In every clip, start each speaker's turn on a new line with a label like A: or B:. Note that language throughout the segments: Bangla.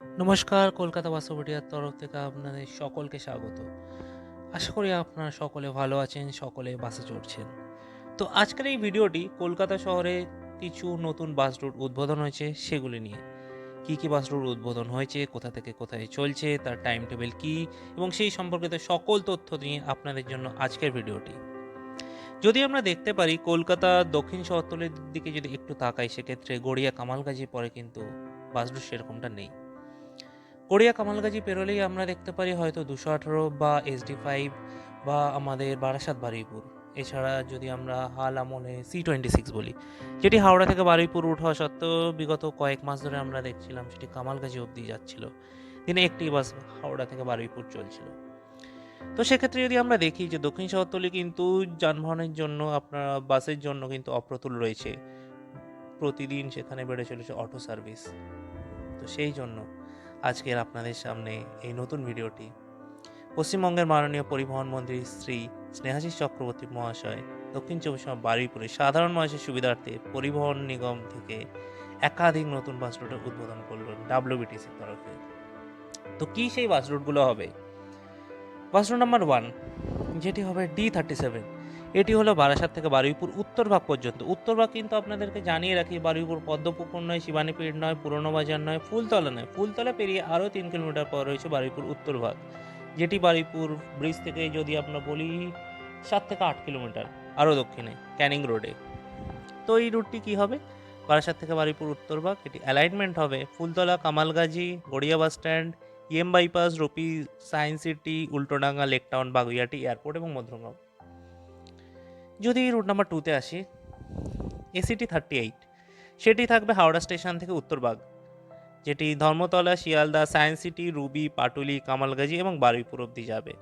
A: নমস্কার, কলকাতা বাসবিডিয়ার তরফ থেকে আপনাদের সকলকে স্বাগত। আশা করি আপনারা সকলে ভালো আছেন, সকলে বাসে চড়ছেন। তো আজকের এই ভিডিওটি কলকাতা শহরে কিছু নতুন বাস রুট উদ্বোধন হয়েছে, সেগুলি নিয়ে। কী কী বাস রুট উদ্বোধন হয়েছে, কোথা থেকে কোথায় চলছে, তার টাইম টেবিল কী, এবং সেই সম্পর্কিত সকল তথ্য নিয়ে আপনাদের জন্য আজকের ভিডিওটি। যদি আমরা দেখতে পারি, কলকাতা দক্ষিণ শহরতলির দিকে যদি একটু তাকাই, সেক্ষেত্রে গড়িয়া কামালগাজি পরে কিন্তু বাস রুট সেরকমটা নেই। গড়িয়া কামালগাজি পেরোলেই আমরা দেখতে পারি হয়তো দুশো আঠারো বা এসডি ফাইভ বা আমাদের বারাসাত বারুইপুর। এছাড়া যদি আমরা হাল আমলে সি টোয়েন্টি সিক্স বলি, যেটি হাওড়া থেকে বারুইপুর রুট হওয়া সত্ত্বেও বিগত কয়েক মাস ধরে আমরা দেখছিলাম সেটি কামালগাজি অবধি যাচ্ছিল। দিনে একটি বাস হাওড়া থেকে বারুইপুর চলছিল। তো সেক্ষেত্রে যদি আমরা দেখি যে দক্ষিণ শহরতলি কিন্তু যানবাহনের জন্য আপনার বাসের জন্য কিন্তু অপ্রতুল রয়েছে। প্রতিদিন সেখানে বেড়ে চলেছে অটো সার্ভিস তো সেই জন্য আজকের আপনাদের সামনে এই নতুন ভিডিওটি। পশ্চিমবঙ্গের মাননীয় পরিবহন মন্ত্রী শ্রী স্নেহাশিস চক্রবর্তী মহাশয়, দক্ষিণ চব্বিশ বারুইপুরে সাধারণ মানুষের সুবিধার্থে পরিবহন নিগম থেকে একাধিক নতুন বাস রুটের উদ্বোধন করলেন ডাব্লিউবিটিসির তরফে। তো কী সেই বাস রুটগুলো হবে? বাস রুট নাম্বার ওয়ান, যেটি হবে ডি থার্টি সেভেন। এটি হলো বারাসাত থেকে বারুইপুর উত্তর ভাগ পর্যন্ত। উত্তর ভাগ কিন্তু আপনাদেরকে জানিয়ে রাখি, বারুইপুর পদ্মপুকুর নয়, শিবানীপীঠ নয়, পুরনো বাজার নয়, ফুলতলা নয়। ফুলতলা পেরিয়ে আরও তিন কিলোমিটার পর রয়েছে বারুইপুর উত্তর ভাগ। যেটি বারুইপুর ব্রিজ থেকে যদি আমরা বলি সাত থেকে আট কিলোমিটার, আরও দক্ষিণে, ক্যানিং রোডে। তো এই রুটটি কী হবে? বারাসাত থেকে বারুইপুর উত্তর ভাগ, এটি অ্যালাইনমেন্ট হবে। Phultala, Kamalgazi, Garia bus stand EM bypass Ruby Science City, Ultadanga, Lake Town, Baguiati, airport এবং মধ্যমগ্রাম। যদি রুট নাম্বার টুতে আসি এসিটি থার্টি এইট সেটি থাকবে হাওড়া স্টেশন থেকে উত্তরবাগ যেটি Dharmatala, Sealdah Science City Ruby Patuli Kamalgazi এবং বারুইপুর অব্দি যাবে।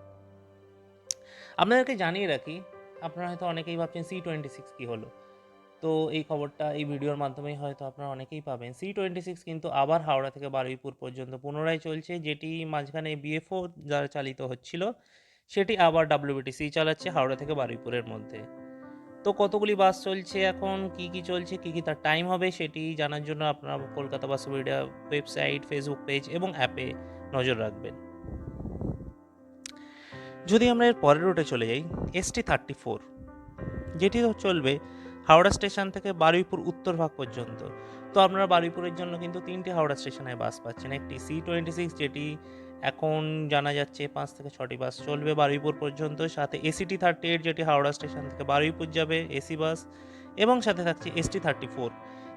A: আপনাদেরকে জানিয়ে রাখি, আপনারা হয়তো অনেকেই ভাবছেন সি টোয়েন্টি সিক্স কী হলো? তো এই খবরটা এই ভিডিওর মাধ্যমেই হয়তো আপনারা অনেকেই পাবেন। সি টোয়েন্টি সিক্স কিন্তু আবার হাওড়া থেকে বারুইপুর পর্যন্ত পুনরায় চলছে, যেটি মাঝখানে বিএফও যারা চালিত হচ্ছিল, সেটি আবার ডাব্লিউবিটিসি চালাচ্ছে হাওড়া থেকে বারুইপুরের মধ্যে। তো কতগুলি বাস চলছে এখন? কি কি চলছে? কি কি তার টাইম হবে সেটি জানার জন্য আপনারা Kolkata bus media website Facebook page এবং অ্যাপে নজর রাখবেন। যদি আমরা এর পরের রুটে চলে যাই এসটি থার্টি ফোর যেটি চলবে হাওড়া স্টেশন থেকে বারুইপুর উত্তর ভাগ পর্যন্ত। তো আপনারা বারুইপুরের জন্য কিন্তু তিনটি হাওড়া স্টেশনে বাস পাচ্ছেন। একটি সি টোয়েন্টি সিক্স যেটি এখন জানা যাচ্ছে পাঁচ থেকে ছটি বাস চলবে বারুইপুর পর্যন্ত, সাথে এসিটি থার্টি এইট যেটি হাওড়া স্টেশন থেকে বারুইপুর যাবে এসি বাস, এবং সাথে থাকছে এসটি থার্টি ফোর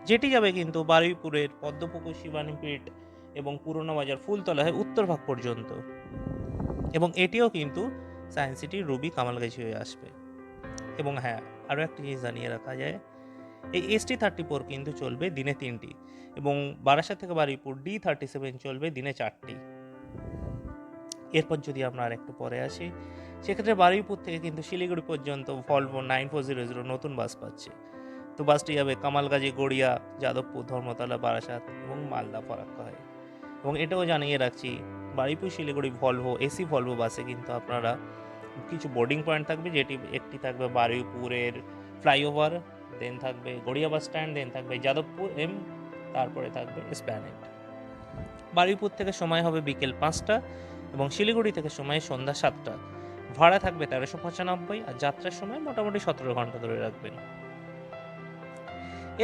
A: যেটি যাবে কিন্তু বারুইপুরের পদ্মপুকুর শিবানীপীঠ এবং পুরনো বাজার ফুলতলা হয়ে উত্তর ভাগ পর্যন্ত। এবং এটিও কিন্তু সায়েন্স সিটি রুবি কামালগাছি হয়ে আসবে। এবং হ্যাঁ আরও একটি জিনিস জানিয়ে রাখা যায়, এই এসটি থার্টি ফোর কিন্তু চলবে দিনে তিনটি, এবং বারাসাত থেকে বারুইপুর ডি থার্টি সেভেন চলবে দিনে চারটি। এরপর যদি আমরা আর একটু পরে আসি, সেক্ষেত্রে বারুইপুর থেকে কিন্তু শিলিগুড়ি পর্যন্ত Volvo nine four zero zero নতুন বাস পাচ্ছে। তো বাসটি যাবে কামালগাজী, গড়িয়া, যাদবপুর, ধর্মতলা, বারাসাত এবং মালদা ফরাক্কা হয়। এবং এটাও জানিয়ে রাখছি, Baruipur, Siliguri Volvo AC Volvo বাসে কিন্তু আপনারা কিছু বোর্ডিং পয়েন্ট থাকবে, যেটি একটি থাকবে বারুইপুরের ফ্লাইওভার দেন থাকবে গড়িয়া বাস স্ট্যান্ড দেন থাকবে যাদবপুর এম তারপরে থাকবে স্প্যানেট বারুইপুর থেকে সময় হবে বিকেল পাঁচটা। এবং শিলিগুড়ি থেকে সময় সন্ধ্যা সাতটা। ভাড়া থাকবে তেরোশো পঁচানব্বই আর যাত্রার সময় মোটামুটি সতেরো ঘণ্টা ধরে রাখবেন।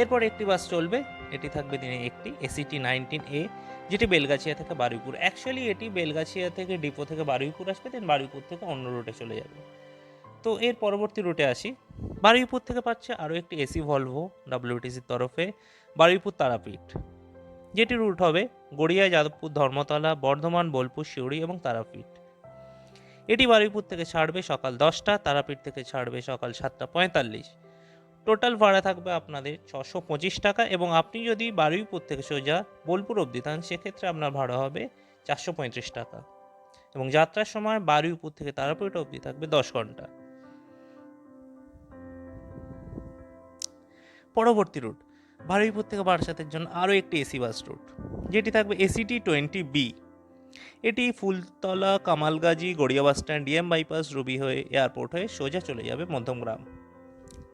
A: এরপর একটি বাস চলবে, এটি থাকবে দিনে একটি এসিটি নাইনটিন এ যেটি বেলগাছিয়া থেকে বারুইপুর। অ্যাকচুয়ালি এটি বেলগাছিয়া থেকে ডিপো থেকে বারুইপুর আসবে দেন বারুইপুর থেকে অন্য রুটে চলে যাবে। তো এর পরবর্তী রুটে আসি। বারুইপুর থেকে পাচ্ছে আরও একটি এসি ভলভো ডাব্লিউটিসির তরফে বারুইপুর তারাপীঠ যেটি রুট হবে গড়িয়া, যাদবপুর, ধর্মতলা, বর্ধমান, বোলপুর, সিউড়ি এবং তারাপীঠ। এটি বারুইপুর থেকে ছাড়বে সকাল দশটা, তারাপীঠ থেকে ছাড়বে সকাল সাতটা পঁয়তাল্লিশ। টোটাল ভাড়া থাকবে আপনাদের ছশো পঁচিশ টাকা এবং আপনি যদি বারুইপুর থেকে সোজা বোলপুর অবধি থান সেক্ষেত্রে আপনার ভাড়া হবে চারশো পঁয়ত্রিশ টাকা। এবং যাত্রার সময় বারুইপুর থেকে তারাপীঠ অবধি থাকবে দশ ঘণ্টা। পরবর্তী রুট। বারুইপুর থেকে বারাসাতের জন্য আরও একটি এসি বাস রুট, যেটি থাকবে এসিটি টোয়েন্টি বি। এটি Phultala, Kamalgazi, Garia bus stand, EM bypass, Ruby হয়ে এয়ারপোর্ট হয়ে সোজা চলে যাবে মধ্যমগ্রাম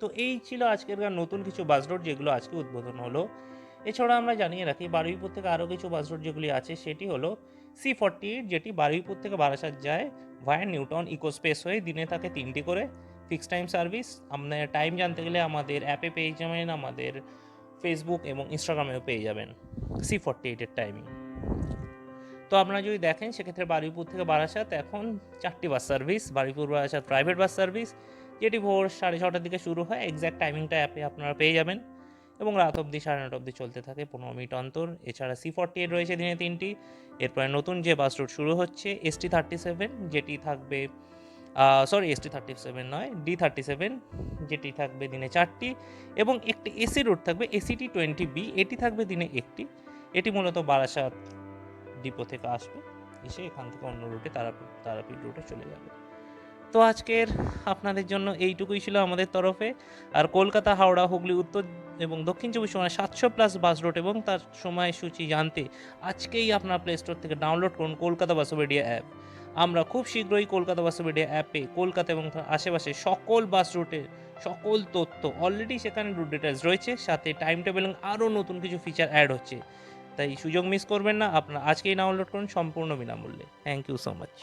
A: তো এই ছিল আজকের নতুন কিছু বাস রুট যেগুলো আজকে উদ্বোধন হলো। এছাড়া আমরা জানিয়ে রাখি, বারুইপুর থেকে আরও কিছু বাস রুট যেগুলি আছে, সেটি হলো সি ফর্টি এইট, যেটি বারুইপুর থেকে বারাসাত যায় ভায়া নিউটন ইকো স্পেস হয়ে দিনে থাকে তিনটি করে। ফিক্স টাইম সার্ভিস আপনার টাইম জানতে গেলে আমাদের অ্যাপে পেয়ে যাবেন, আমাদের ফেসবুক এবং ইনস্টাগ্রামেও পেয়ে যাবেন সি ফর্টি এইটের টাইমিং তো আপনারা যদি দেখেন, সেক্ষেত্রে বারুইপুর থেকে বারাসাত, এখন চারটি bus service Baruipur, Barasat private bus service যেটি ভোর সাড়ে ছটার দিকে শুরু হয়। এক্স্যাক্ট টাইমিংটা অ্যাপে আপনারা পেয়ে যাবেন এবং রাত অবধি সাড়ে নটা অবধি চলতে থাকে পনেরো মিনিট অন্তর। এছাড়া সি ফর্টি এইট রয়েছে দিনে তিনটি। এরপরে নতুন যে বাস রুট শুরু হচ্ছে এসটি থার্টি সেভেন যেটি থাকবে sorry S T thirty seven নয় ডি থার্টি সেভেন যেটি থাকবে দিনে চারটি, এবং একটি এসি রুট থাকবে এসিটি টোয়েন্টি বি এটি থাকবে দিনে একটি। এটি মূলত বারাসাত ডিপো থেকে আসবে, এসে এখান থেকে অন্য রুটে তারাপীঠ তারাপীঠ রুটে চলে যাবে। তো আজকের আপনাদের জন্য এইটুকুই ছিল আমাদের তরফে। আর কলকাতা, হাওড়া, হুগলি, উত্তর এবং দক্ষিণ চব্বিশ পরগনা সাতশো প্লাস বাস রুট এবং তার সময়সূচি জানতে আজকেই আপনার প্লে স্টোর থেকে ডাউনলোড করুন কলকাতা বাসোবেডিয়া অ্যাপ আমরা খুব শীঘ্রই কলকাতা বাস মিডিয়া অ্যাপে কলকাতা এবং আশেপাশে সকল বাস রুটের সকল তথ্য অলরেডি সেখানে রুট ডিটেলস রয়েছে, সাথে টাইম টেবিল এবং আরও নতুন কিছু ফিচার অ্যাড হচ্ছে। তাই সুযোগ মিস করবেন না, আপনারা আজকেই ডাউনলোড করুন সম্পূর্ণ বিনামূল্যে। Thank you so much